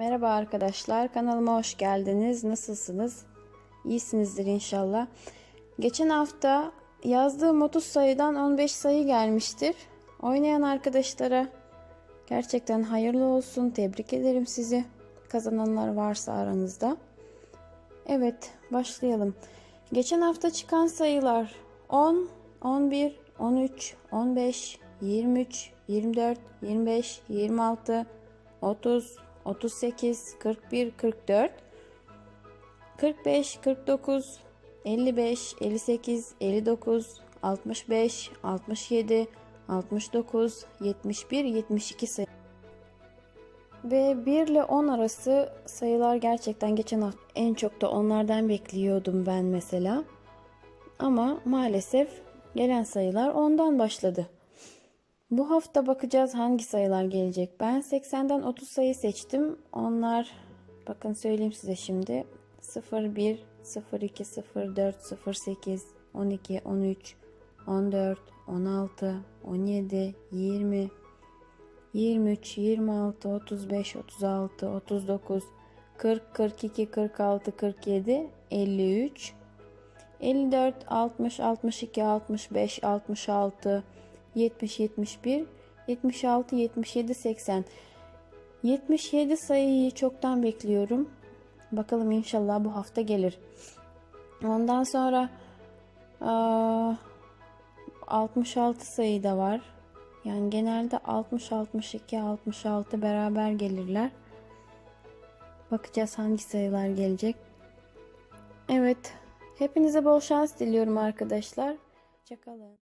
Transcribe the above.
Merhaba arkadaşlar, kanalıma hoş geldiniz. Nasılsınız? İyisinizdir inşallah. Geçen hafta yazdığım 30 sayıdan 15 sayı gelmiştir. Oynayan arkadaşlara gerçekten hayırlı olsun. Tebrik ederim sizi. Kazananlar varsa aranızda. Evet, başlayalım. Geçen hafta çıkan sayılar 10, 11, 13, 15, 23, 24, 25, 26, 30, 38, 41, 44, 45, 49, 55, 58, 59, 65, 67, 69, 71, 72 sayı. Ve 1 ile 10 arası sayılar gerçekten geçen hafta en çok da onlardan bekliyordum ben mesela. Ama maalesef gelen sayılar ondan başladı. Bu hafta bakacağız hangi sayılar gelecek. Ben 80'den 30 sayı seçtim. Onlar bakın söyleyeyim size şimdi. 01, 02, 04, 08, 12, 13, 14, 16, 17, 20, 23, 26, 35, 36, 39, 40, 42, 46, 47, 53, 54, 60, 62, 65, 66, 70, 71, 76, 77, 80. 77 sayıyı çoktan bekliyorum. Bakalım inşallah bu hafta gelir. Ondan sonra aa, 66 sayı da var. Yani genelde 60, 62, 66 beraber gelirler. Bakacağız hangi sayılar gelecek. Evet. Hepinize bol şans diliyorum arkadaşlar. Hoşçakalın.